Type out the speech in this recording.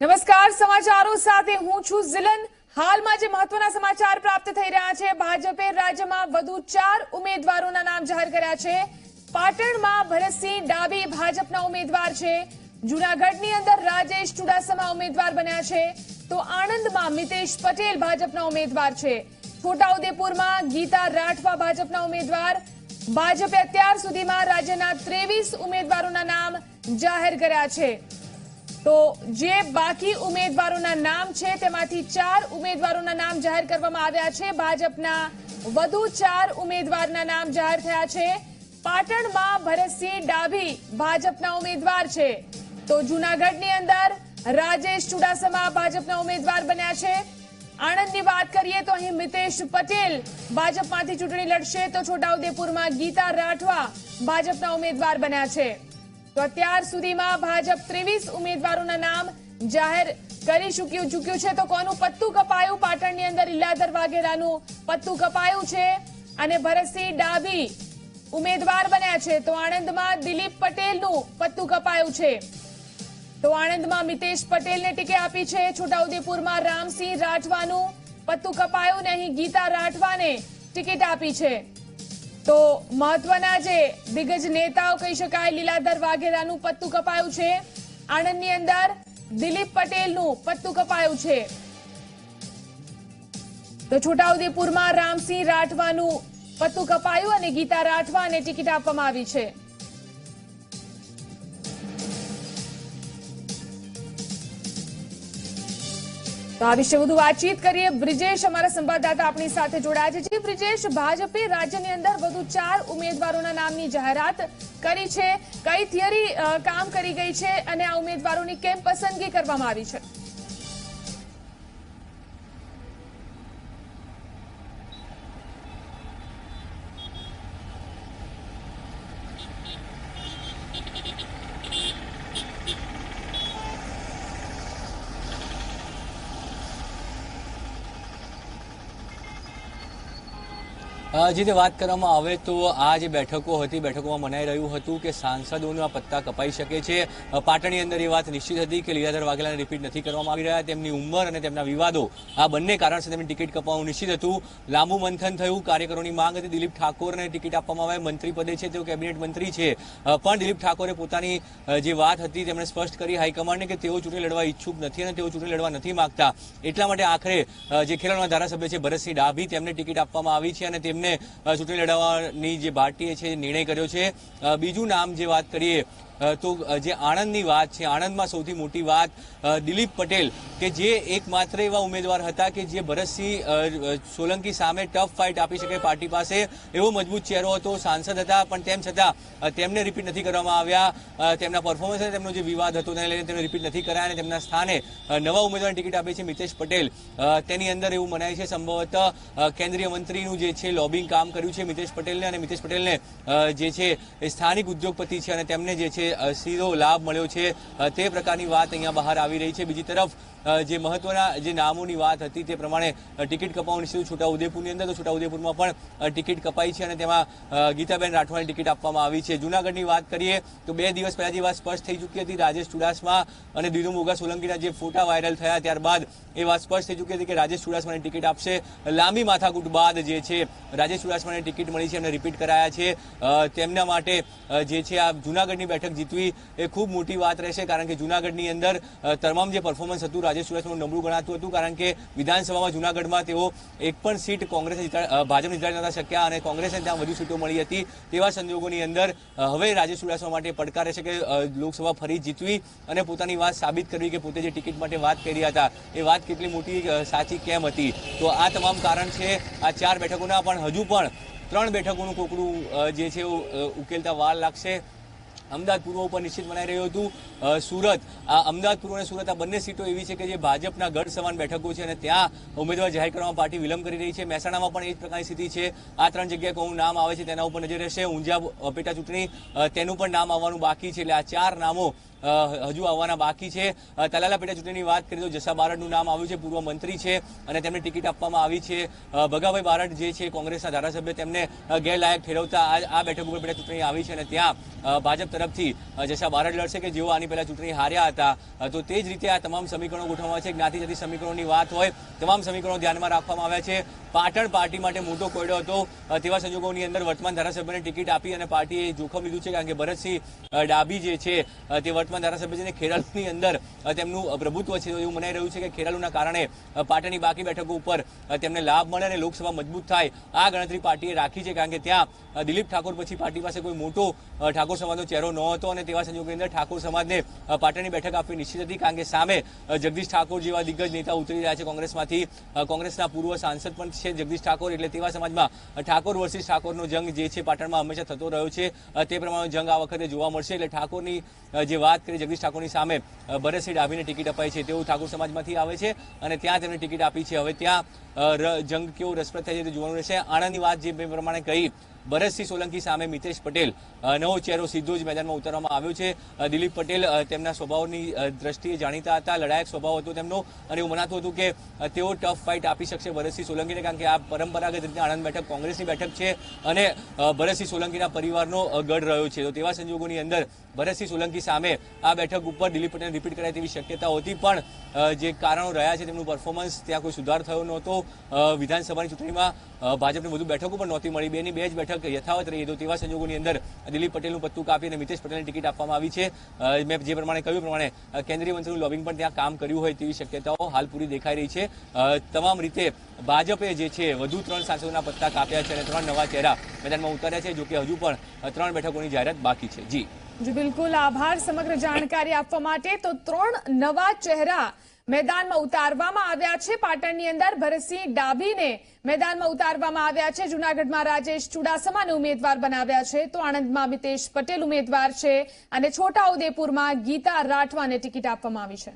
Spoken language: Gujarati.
નમસ્કાર, સમાચારો સાથે હું છું ઝિલન. હાલમાં જે મહત્વના સમાચાર પ્રાપ્ત થઈ રહ્યા છે, ભાજપે રાજ્યમાં વધુ ચાર ઉમેદવારોના નામ જાહેર કર્યા છે. પાટણમાં ભરતસિંહ ડાબી ભાજપના ઉમેદવાર છે. જુનાગઢની અંદર રાજેશ ચુડાસમા ઉમેદવાર બન્યા છે. તો આણંદમાં મિતેશ પટેલ ભાજપના ઉમેદવાર છે. છોટાઉદેપુરમાં ગીતા રાઠવા ભાજપના ઉમેદવાર. ભાજપે અત્યાર સુધીમાં રાજ્યના ત્રેવીસ ઉમેદવારોના નામ જાહેર કર્યા છે. તો જે બાકી ઉમેદવારોના નામ છે, તેમાંથી ચાર ઉમેદવારોના નામ જાહેર કરવામાં આવ્યા છે. ભાજપના વધુ ચાર ઉમેદવારના નામ જાહેર થયા છે. પાટણમાં ભરતસિંહ ડાભી ભાજપના ઉમેદવાર છે. તો જૂનાગઢની અંદર રાજેશ ચુડાસમા ભાજપના ઉમેદવાર બન્યા છે. આણંદની વાત કરીએ તો અહીં મિતેશ પટેલ ભાજપમાંથી ચૂંટણી લડશે. તો છોટાઉદેપુરમાં ગીતા રાઠવા ભાજપના ઉમેદવાર બન્યા છે. તો અત્યાર સુધીમાં ભાજપ ત્રેવીસ ઉમેદવારોના નામ જાહેર કરી ચૂક્યું ચૂક્યું છે. તો કોનું પત્તું કપાયું? પાટણની અંદર ઇલાદર વાઘેલાનું પત્તું કપાયું છે અને ભરતસિંહ ડાભી ઉમેદવાર બન્યા છે. તો આણંદમાં દિલીપ પટેલનું પત્તું કપાયું છે. તો આણંદમાં મિતેશ પટેલને ટિકિટ આપી છે. છોટાઉદેપુરમાં રામસિંહ રાઠવાનું પત્તું કપાયું ને અહીં ગીતા રાઠવાને ટિકિટ આપી છે. તો મહત્વના જે દિગ્ગજ નેતાઓ કહી શકાય, લીલાધર વાઘેલાનું પત્તું કપાયું છે. આણંદની અંદર દિલીપ પટેલનું પત્તું કપાયું છે. તો છોટાઉદેપુરમાં રામસિંહ રાઠવાનું પત્તું કપાયું અને ગીતા રાઠવાને ટિકિટ આપવામાં આવી છે. તો આ વિશે વધુ વાતચીત કરીએ. બ્રિજેશ અમારા સંવાદદાતા આપણી સાથે જોડાયા છે. બ્રિજેશ, ભાજપે રાજ્યની અંદર વધુ ચાર ઉમેદવારોના નામની જાહેરાત કરી છે. કઈ થિયરી કામ કરી ગઈ છે અને આ ઉમેદવારોની કેમ પસંદગી કરવામાં આવી છે? જે રીતે વાત કરવામાં આવે તો આ જે બેઠકો હતી, બેઠકોમાં મનાઈ રહ્યું હતું કે સાંસદોના પત્તા કપાઈ શકે છે. પાટણની અંદર એ વાત નિશ્ચિત હતી કે લીલાધર વાઘેલાને રિપીટ નથી કરવામાં આવી રહ્યા. તેમની ઉંમર અને તેમના વિવાદો આ બંને કારણસર તેમની ટિકિટ કપાવવાનું નિશ્ચિત હતું. લાંબુ મંથન થયું. કાર્યકરોની માંગ હતી. દિલીપ ઠાકોરને ટિકિટ આપવામાં આવે. મંત્રી પદે છે. તેઓ કેબિનેટ મંત્રી છે. પણ દિલીપ ઠાકોરે પોતાની જે વાત હતી તેમણે સ્પષ્ટ કરી હાઈકમાન્ડને કે તેઓ ચૂંટણી લડવા ઈચ્છુક નથી અને તેઓ ચૂંટણી લડવા નથી માગતા. એટલા માટે આખરે જે ખેરાલુના ધારાસભ્ય છે ભરતસિંહ ડાભી તેમને ટિકિટ આપવામાં આવી છે અને તેમને ચૂંટણી લડાવવાની જે પાર્ટીએ છે નિર્ણય કર્યો છે. બીજું નામ જે વાત કરીએ તો જે આણંદની વાત છે, આણંદમાં સૌથી મોટી વાત દિલીપ પટેલ કે જે એકમાત્ર એવા ઉમેદવાર હતા કે જે ભરતસિંહ સોલંકી સામે ટફ ફાઇટ આપી શકે પાર્ટી પાસે, એવો મજબૂત ચહેરો હતો, સાંસદ હતા, પણ તેમ છતાં તેમને રિપીટ નથી કરવામાં આવ્યા. તેમના પરફોર્મન્સ તેમનો જે વિવાદ હતો, તેને લઈને તેમને રિપીટ નથી કરાયા અને તેમના સ્થાને નવા ઉમેદવારની ટિકિટ આપી છે મિતેશ પટેલ. તેની અંદર એવું મનાય છે સંભવત કેન્દ્રીય મંત્રીનું જે છે લોબિંગ કામ કર્યું છે મિતેશ પટેલને અને મિતેશ પટેલને જે છે સ્થાનિક ઉદ્યોગપતિ છે અને તેમને જે છે સીધો લાભ મળ્યો છે. તે પ્રકારની વાત અહીંયા બહાર આવી રહી છે. બીજી તરફ જે મહત્વના, જે નામોની વાત હતી તે પ્રમાણે ટિકિટ કપાવવાની સીધું છોટાઉદેપુરની અંદર, તો છોટાઉદેપુરમાં પણ ટિકિટ કપાઈ છે અને તેમાં ગીતાબેન રાઠવાની ટિકિટ આપવામાં આવી છે. જૂનાગઢની વાત કરીએ, તો બે દિવસ પહેલાં જે વાત સ્પષ્ટ થઈ ચૂકી હતી, રાજેશ ચુડાસમા અને દિનુ મોગા સોલંકીના જે ફોટા વાયરલ થયા, ત્યારબાદ એ વાત સ્પષ્ટ થઈ ચૂકી હતી કે રાજેશ ચુડાસમાને ટિકિટ આપશે. લાંબી માથાકૂટ બાદ જે છે, રાજેશ ચુડાસમાને ટિકિટ મળી છે, એમને રિપીટ કરાયા છે. તેમના માટે જે છે, આ જૂનાગઢની બેઠક જીતવી એ ખૂબ મોટી વાત રહેશે, કારણ કે જૂનાગઢની અંદર તમામ જે પરફોર્મન્સ હતું, રાજેશ ચુડાસમાનું નબળું ગણાતું હતું, કારણ કે વિધાનસભામાં જૂનાગઢમાં તેઓ એક પણ સીટ કોંગ્રેસે ભાજપ જીતાડી નતા શક્યા અને કોંગ્રેસને ત્યાં વધુ સીટો મળી હતી. તેવા સંજોગોની અંદર હવે રાજેશ ચુડાસમા માટે પડકાર રહેશે કે લોકસભા ફરી જીતવી અને પોતાની વાત સાબિત કરવી કે પોતે જે ટિકિટ માટે વાત કરી હતા, એ વાત કેટલી મોટી સાચી કેમ હતી? તો આ તમામ કારણ છે, આ ચાર બેઠકોના, પણ હજુ પણ ત્રણ બેઠકોનું કોકડું જે છે ઉકેલતા વાર લાગશે. અમદાવાદ પૂર્વ ઉપર નિશ્ચિત મનાઈ રહ્યું હતું. સુરત, આ અમદાવાદ પૂર્વ અને સુરત, આ બંને સીટો એવી છે કે જે ભાજપના ગઢ સમાન બેઠકો છે અને ત્યાં ઉમેદવાર જાહેર કરવામાં પાર્ટી વિલંબ કરી રહી છે. મહેસાણામાં પણ એ જ પ્રકારની સ્થિતિ છે. આ ત્રણ જગ્યાએ કોનું નામ આવે છે તેના ઉપર નજર રહેશે. ઊંઝા પેટા ચૂંટણી તેનું પણ નામ આવવાનું બાકી છે. એટલે આ ચાર નામો હજુ આવવાના બાકી છે. તલાલા પેટા ચૂંટણીની વાત કરીએ તો જસા બારડનું નામ આવ્યું છે, પૂર્વ મંત્રી છે અને તેમને ટિકિટ આપવામાં આવી છે. ભગાભાઈ બારડ જે છે, કોંગ્રેસના ધારાસભ્ય, તેમને ગેરલાયક ઠેરવતા આ બેઠક ઉપર પેટા ચૂંટણી આવી છે અને ત્યાં ભાજપ તરફથી જસા બારડ લડશે કે જેઓ આની પહેલાં ચૂંટણી હાર્યા હતા તો તે જ રીતે આ તમામ સમીકરણો ગોઠવવામાં છે. જ્ઞાતિ જાતિ સમીકરણોની વાત હોય, તમામ સમીકરણો ધ્યાનમાં રાખવામાં આવ્યા છે. પાટણ પાર્ટી માટે મોટો કોયડો હતો તેવા સંજોગોની અંદર વર્તમાન ધારાસભ્યને ટિકિટ આપી અને પાર્ટીએ જોખમ લીધું છે, કારણ કે ભરતસિંહ ડાબી જે છે તે વર્તમાન ધારાસભ્ય છે અને ખેરાલુની અંદર તેમનું પ્રભુત્વ છે એવું મનાઈ રહ્યું છે કે ખેરાલુના કારણે પાટણની બાકી બેઠકો ઉપર તેમને લાભ મળે અને લોકસભા મજબૂત થાય. આ ગણતરી પાર્ટીએ રાખી છે કારણ કે ત્યાં દિલીપ ઠાકોર પછી પાર્ટી પાસે કોઈ મોટો ઠાકોર સમાજનો ચહેરો ન હતો અને તેવા સંજોગોની અંદર ઠાકોર સમાજને પાટણની બેઠક આપવી નિશ્ચિત હતી કારણ કે સામે જગદીશ ઠાકોર જેવા દિગ્ગજ નેતા ઉતરી રહ્યા છે કોંગ્રેસમાંથી. કોંગ્રેસના પૂર્વ સાંસદ પણ છે જગદીશ ઠાકોર એટલે તેવા સમાજમાં ઠાકોર વર્સિસ ઠાકોરનો જંગ જે છે પાટણમાં હંમેશા થતો રહ્યો છે. તે પ્રમાણે જંગ આ વખતે જોવા મળશે એટલે ઠાકોરની જે વાત કરી જગદીશ ઠાકોરની સામે બરેસી ડાભીને ટિકિટ અપાઈ છે તેઓ ઠાકોર સમાજમાંથી આવે છે અને ત્યાં તેમને ટિકિટ આપી છે. હવે ત્યાં જંગ કેવો રસપ્રદ થાય છે તે જોવાનું રહેશે. આણંદની વાત જે પ્રમાણે કહી ભરતસિંહ સોલંકી સામે મિતેશ પટેલ નવો ચહેરો સીધો જ મેદાનમાં ઉતારવામાં આવ્યો છે. દિલીપ પટેલ તેમના સ્વભાવની દ્રષ્ટિએ જાણીતા હતા. લડાયક સ્વભાવ હતો તેમનો અને એવું મનાતું હતું કે તેઓ ટફ ફાઇટ આપી શકશે ભરતસિંહ સોલંકીને કારણ કે આ પરંપરાગત રીતે આણંદ બેઠક કોંગ્રેસની બેઠક છે અને ભરતસિંહ સોલંકીના પરિવારનો ગઢ રહ્યો છે. તો તેવા સંજોગોની અંદર ભરતસિંહ સોલંકી સામે આ બેઠક ઉપર દિલીપ પટેલ રિપીટ કરાય તેવી શક્યતા હતી પણ જે કારણો રહ્યા છે તેમનું પરફોર્મન્સ ત્યાં કોઈ સુધાર થયો નહોતો. વિધાનસભાની ચૂંટણીમાં ભાજપને વધુ બેઠકો પણ નહોતી મળી. બેની બે જ બેઠક યથાવત રહી તો તેવા સંજોગોની અંદર દિલીપ પટેલનું પત્તું કાપી અને મિતેશ પટેલને ટિકિટ આપવામાં આવી છે. મેં જે પ્રમાણે કહ્યું પ્રમાણે કેન્દ્રીય મંત્રીનું લોબિંગ પણ ત્યાં કામ કર્યું હોય તેવી શક્યતાઓ હાલ પૂરી દેખાઈ રહી છે. તમામ રીતે ભાજપે જે છે, વધુ ત્રણ સાંસદોના પત્તા કાપ્યા છે અને ત્રણ નવા ચહેરા મેદાનમાં ઉતાર્યા છે જો કે હજુ પણ ત્રણ બેઠકોની જાહેરાત બાકી છે. જી. જી, બિલકુલ આભાર સમગ્ર જાણકારી આપવા માટે. તો ત્રણ નવા ચહેરા મેદાનમાં ઉતારવામાં આવ્યા છે. પાટણની અંદર ભરતસિંહ ડાભીને મેદાનમાં ઉતારવામાં આવ્યા છે. જુનાગઢમાં રાજેશ ચુડાસમાને ઉમેદવાર બનાવ્યા છે. તો આણંદમાં મિતેશ પટેલ ઉમેદવાર છે. અને છોટાઉદેપુરમાં ગીતા રાઠવાને ટિકિટ આપવામાં આવી છે.